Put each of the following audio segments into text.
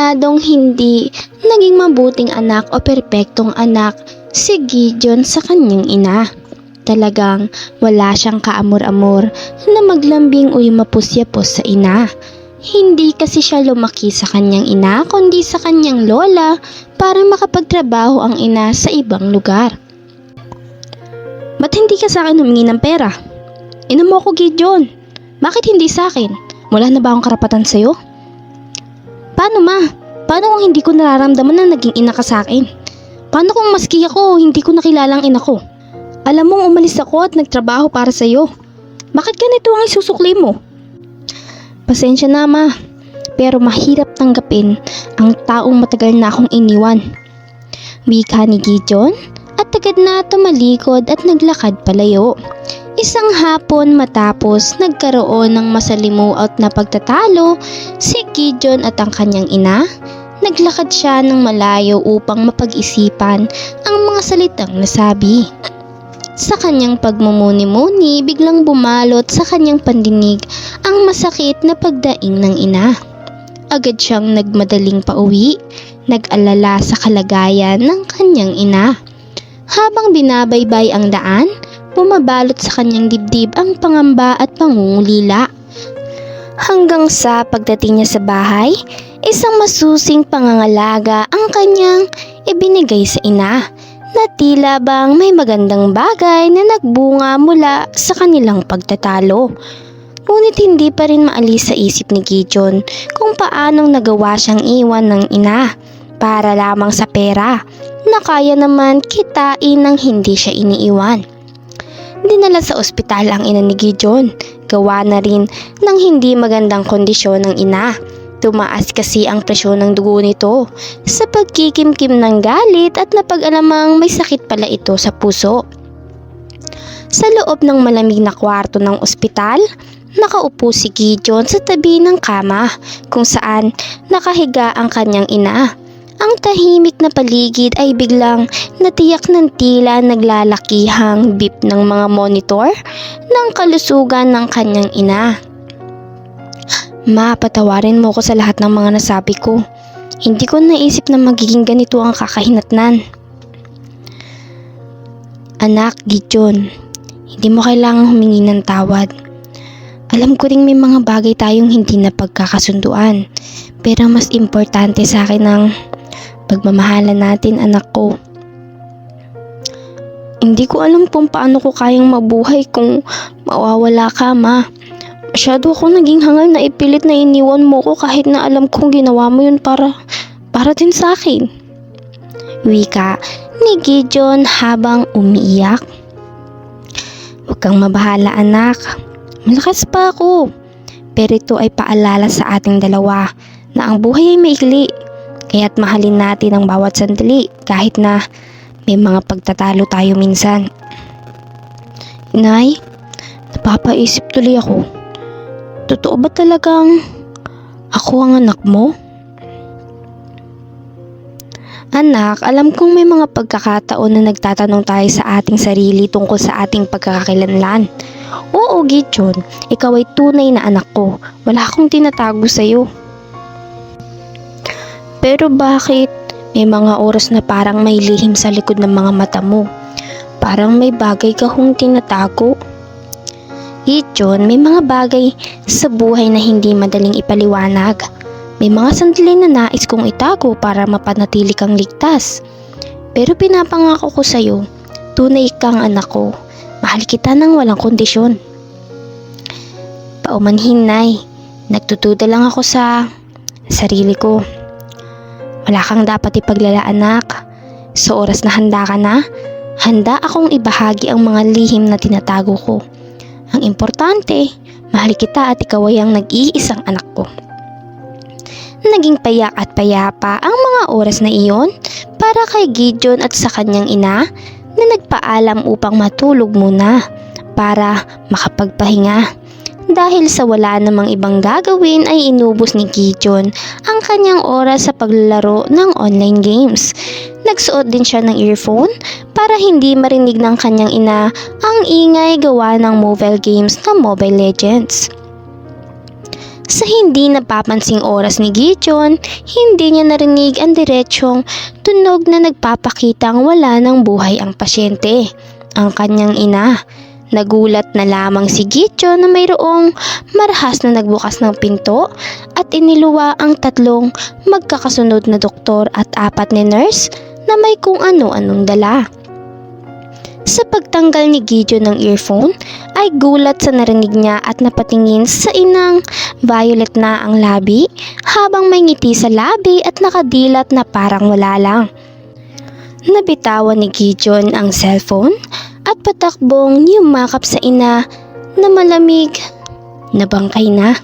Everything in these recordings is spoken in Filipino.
siguradong hindi naging mabuting anak o perpektong anak si Gideon sa kanyang ina. Talagang wala siyang kaamor-amor na maglambing o yumapusyapos sa ina. Hindi kasi siya lumaki sa kanyang ina kundi sa kanyang lola para makapagtrabaho ang ina sa ibang lugar. Ba't hindi ka sa akin humingi ng pera? Ina mo ako, Gideon. Bakit hindi sa akin? Wala na ba akong karapatan sa'yo? Paano ma? Paano kung hindi ko nararamdaman na naging ina ka sa akin? Paano kung maski ako, hindi ko nakilalang ina ko? Alam mong umalis ako at nagtrabaho para sa'yo. Bakit ganito ang isusukli mo? Pasensya na ma, pero mahirap tanggapin ang taong matagal na akong iniwan. Wika ni Gideon at na tumalikod at naglakad palayo. Isang hapon matapos nagkaroon ng masalimuot na pagtatalo, si Gideon at ang kanyang ina, naglakad siya ng malayo upang mapag-isipan ang mga salitang nasabi. Sa kanyang pagmumuni-muni, biglang bumalot sa kanyang pandinig ang masakit na pagdaing ng ina. Agad siyang nagmadaling pauwi, nag-alala sa kalagayan ng kanyang ina. Habang binabaybay ang daan, bumabalot sa kanyang dibdib ang pangamba at pangungulila. Hanggang sa pagdating niya sa bahay, isang masusing pangangalaga ang kanyang ibinigay sa ina na tila bang may magandang bagay na nagbunga mula sa kanilang pagtatalo. Ngunit hindi pa rin maalis sa isip ni Gideon kung paanong nagawa siyang iwan ng ina para lamang sa pera na kaya naman kitain ng hindi siya iniiwan. Dinala sa ospital ang ina ni Gideon, gawa na rin ng hindi magandang kondisyon ng ina. Tumaas kasi ang presyon ng dugo nito sa pagkikimkim ng galit at napag-alamang may sakit pala ito sa puso. Sa loob ng malamig na kwarto ng ospital, nakaupo si Gideon sa tabi ng kama kung saan nakahiga ang kanyang ina. Ang tahimik na paligid ay biglang natiyak ng tila naglalakihang beep ng mga monitor ng kalusugan ng kanyang ina. Ma, patawarin mo ko sa lahat ng mga nasabi ko. Hindi ko naisip na magiging ganito ang kakahinatnan. Anak, Gideon, hindi mo kailangang humingi ng tawad. Alam ko ring may mga bagay tayong hindi na pagkakasunduan. Pero mas importante sa akin ang pagmamahalan natin anak ko. Hindi ko alam kung paano ko kayang mabuhay kung mawawala ka ma. Masyado ako naging hangal na ipilit na iniwan mo ko kahit na alam kong ginawa mo yun para, para din sa akin. Wika ni Gideon habang umiiyak. Huwag kang mabahala anak. Malakas pa ako. Pero ito ay paalala sa ating dalawa na ang buhay ay maikli. Kaya't mahalin natin ang bawat sandali kahit na may mga pagtatalo tayo minsan. Nay, napapaisip tuloy ako. Totoo ba talagang ako ang anak mo? Anak, alam kong may mga pagkakataon na nagtatanong tayo sa ating sarili tungkol sa ating pagkakakilanlan. Oo, Gideon, ikaw ay tunay na anak ko. Wala akong tinatago sa'yo. Pero bakit may mga oras na parang may lihim sa likod ng mga mata mo? Parang may bagay ka hong tinatago. Gideon, may mga bagay sa buhay na hindi madaling ipaliwanag. May mga sandali na nais kong itago para mapanatili kang ligtas. Pero pinapangako ko sa'yo, tunay kang anak ko. Mahal kita ng walang kondisyon. Paumanhin, Nay. Nagtutuda lang ako sa sarili ko. Wala kang dapat ipaglala, anak. Sa oras na handa ka na, handa akong ibahagi ang mga lihim na tinatago ko. Ang importante, mahal kita at ikaw ay ang nag-iisang anak ko. Naging payak at payapa ang mga oras na iyon para kay Gideon at sa kanyang ina na nagpaalam upang matulog muna para makapagpahinga. Dahil sa wala namang ibang gagawin ay inubos ni Gideon ang kanyang oras sa paglalaro ng online games. Nagsuot din siya ng earphone para hindi marinig ng kanyang ina ang ingay gawa ng mobile games na Mobile Legends. Sa hindi napapansing oras ni Gideon, hindi niya narinig ang diretsong tunog na nagpapakitang wala ng buhay ang pasyente, ang kanyang ina. Nagulat na lamang si Gideon na mayroong marahas na nagbukas ng pinto at iniluwa ang tatlong magkakasunod na doktor at apat ni nurse na may kung ano-anong dala. Sa pagtanggal ni Gideon ng earphone, ay gulat sa narinig niya at napatingin sa inang violet na ang labi habang may ngiti sa labi at nakadilat na parang wala lang. Nabitawan ni Gideon ang cellphone at patakbong yumakap sa ina na malamig na bangkay na.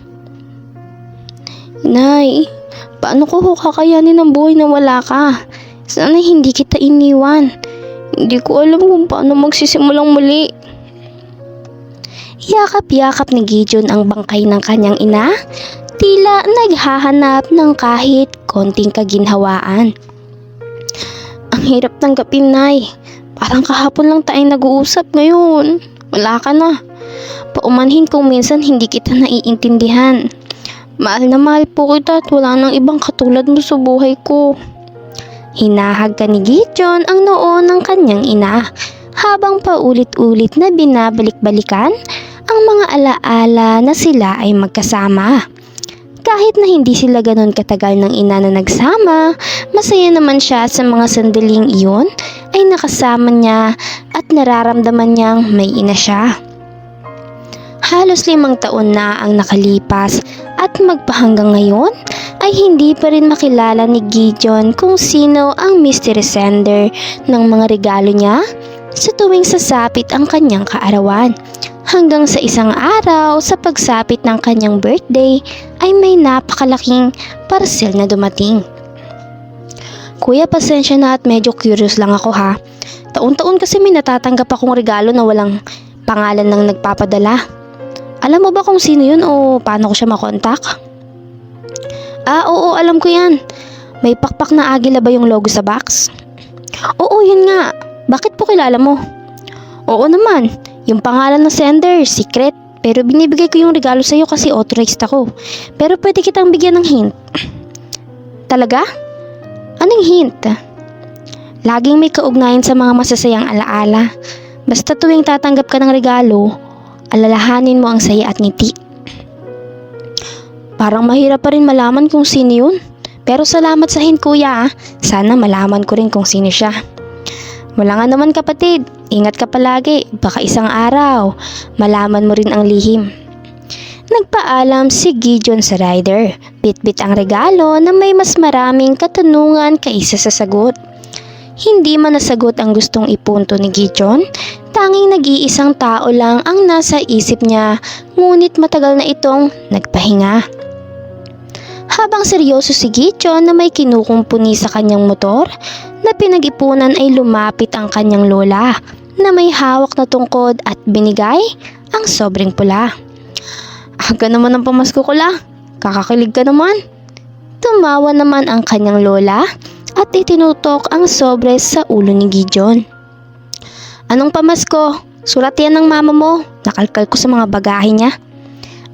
Nay, paano ko kakayanin ang buhay na wala ka? Sana hindi kita iniwan. Hindi ko alam kung paano magsisimulang muli. Yakap-yakap ni Gideon ang bangkay ng kanyang ina, tila naghahanap ng kahit konting kaginhawaan. Ang hirap tanggapin, Nay. Parang kahapon lang tayong nag-uusap ngayon. Wala ka na. Paumanhin kung minsan hindi kita naiintindihan. Mahal na mahal po kita at wala nang ibang katulad mo sa buhay ko. Hinahag ka ni Gideon ang noo ng kanyang ina habang paulit-ulit na binabalik-balikan ang mga alaala na sila ay magkasama. Kahit na hindi sila ganon katagal ng ina na nagsama, masaya naman siya sa mga sandaling iyon ay nakasama niya at nararamdaman niyang may ina siya. Halos limang taon na ang nakalipas at magpahanggang ngayon ay hindi pa rin makilala ni Gideon kung sino ang mystery sender ng mga regalo niya sa tuwing sasapit ang kanyang kaarawan. Hanggang sa isang araw sa pagsapit ng kanyang birthday ay may napakalaking parcel na dumating. Kuya, pasensya na at medyo curious lang ako ha. Taon-taon kasi may natatanggap akong regalo na walang pangalan ng nagpapadala. Alam mo ba kung sino yun o paano ko siya makontak? Ah, oo, alam ko yan. May pakpak na agila ba yung logo sa box? Oo, yun nga. Bakit po kilala mo? Oo naman. Yung pangalan ng sender, secret. Pero binibigay ko yung regalo sa'yo kasi authorized ako. Pero pwede kitang bigyan ng hint. Talaga? Anong hint? Laging may kaugnayan sa mga masasayang alaala. Basta tuwing tatanggap ka ng regalo, alalahanin mo ang saya at ngiti. Parang mahirap pa rin malaman kung sino yun. Pero salamat sa hint kuya. Sana malaman ko rin kung sino siya. Wala nga naman kapatid. Ingat ka palagi. Baka isang araw, malaman mo rin ang lihim. Nagpaalam si Gideon sa rider. Bitbit ang regalo na may mas maraming katanungan kaysa sa sagot. Hindi man nasagot ang gustong ipunto ni Gideon, tanging nag-iisang tao lang ang nasa isip niya, ngunit matagal na itong nagpahinga. Habang seryoso si Gideon na may kinukumpuni sa kanyang motor, na pinag-ipunan ay lumapit ang kanyang lola na may hawak na tungkod at binigay ang sobrang pula. Aga naman ang pamasko ko la. Kakakilig ka naman. Tumawa naman ang kanyang lola at itinutok ang sobre sa ulo ni Gideon. Anong pamasko? Surat yan ng mama mo. Nakalkal ko sa mga bagahe niya.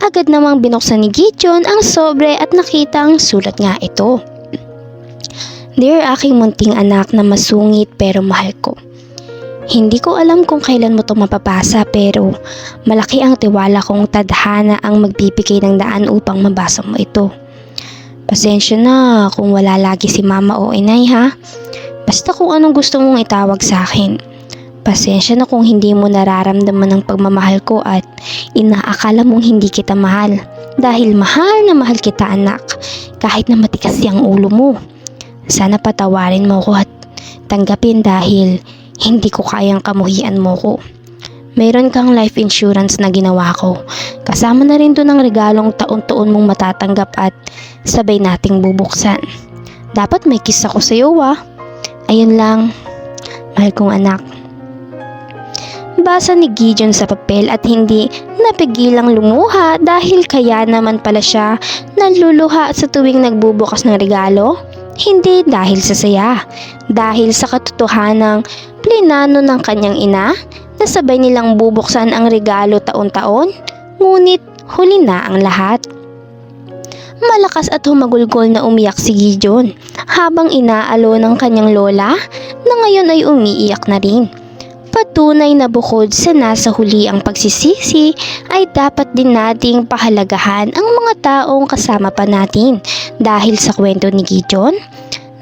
Agad namang binuksan ni Gideon ang sobre at nakita ang sulat nga ito. Dear aking munting anak na masungit pero mahal ko. Hindi ko alam kung kailan mo ito mapapasa pero malaki ang tiwala kong tadhana ang magbibigay ng daan upang mabasa mo ito. Pasensya na kung wala lagi si mama o inay ha. Basta kung anong gusto mong itawag sa akin. Pasensya na kung hindi mo nararamdaman ang pagmamahal ko at inaakala mong hindi kita mahal. Dahil mahal na mahal kita anak kahit na matikas ang ulo mo. Sana patawarin mo ko at tanggapin dahil hindi ko kayang kamuhian mo ko. Mayroon kang life insurance na ginawa ko. Kasama na rin doon ang regalong taon-taon mong matatanggap at sabay nating bubuksan. Dapat may kiss ako sa iyo ah. Ayun lang, mahal kong anak. Basa ni Gideon sa papel at hindi napigilang lumuha dahil kaya naman pala siya naluluha sa tuwing nagbubukas ng regalo. Hindi dahil sa saya, dahil sa katotohanang plinano ng kanyang ina na sabay nilang bubuksan ang regalo taon-taon, ngunit huli na ang lahat. malakas at humagulgol na umiyak si Gideon habang inaalo ng kanyang lola na ngayon ay umiiyak na rin. Patunay na bukod sa nasa huli ang pagsisisi ay dapat din nating pahalagahan ang mga taong kasama pa natin dahil sa kwento ni Gideon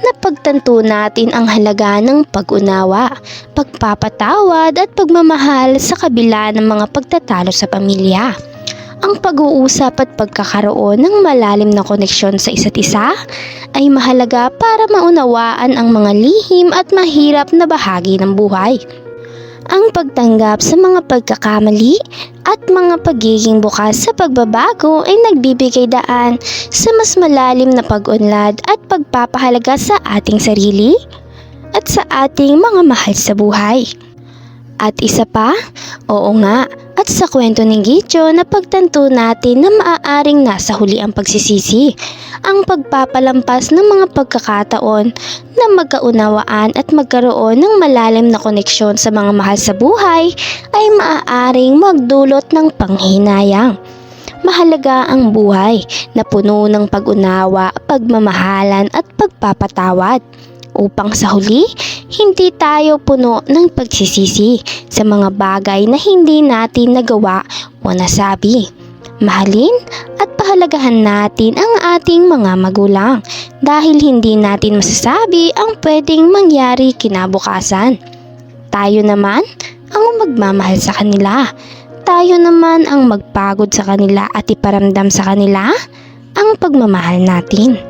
napagtanto natin ang halaga ng pag-unawa, pagpapatawad at pagmamahal sa kabila ng mga pagtatalo sa pamilya. Ang pag-uusap at pagkakaroon ng malalim na koneksyon sa isa't isa ay mahalaga para maunawaan ang mga lihim at mahirap na bahagi ng buhay. Ang pagtanggap sa mga pagkakamali at mga pagiging bukas sa pagbabago ay nagbibigay daan sa mas malalim na pag-unlad at pagpapahalaga sa ating sarili at sa ating mga mahal sa buhay. At isa pa, oo nga, at sa kwento ni Gicho na pagtanto natin na maaaring nasa huli ang pagsisisi, ang pagpapalampas ng mga pagkakataon na magkaunawaan at magkaroon ng malalim na koneksyon sa mga mahal sa buhay ay maaaring magdulot ng panghinayang. Mahalaga ang buhay na puno ng pag-unawa, pagmamahalan at pagpapatawad upang sa huli, hindi tayo puno ng pagsisisi sa mga bagay na hindi natin nagawa o nasabi. Mahalin at pahalagahan natin ang ating mga magulang dahil hindi natin masasabi ang pwedeng mangyari kinabukasan. Tayo naman ang magmamahal sa kanila. Tayo naman ang magpagod sa kanila at iparamdam sa kanila ang pagmamahal natin.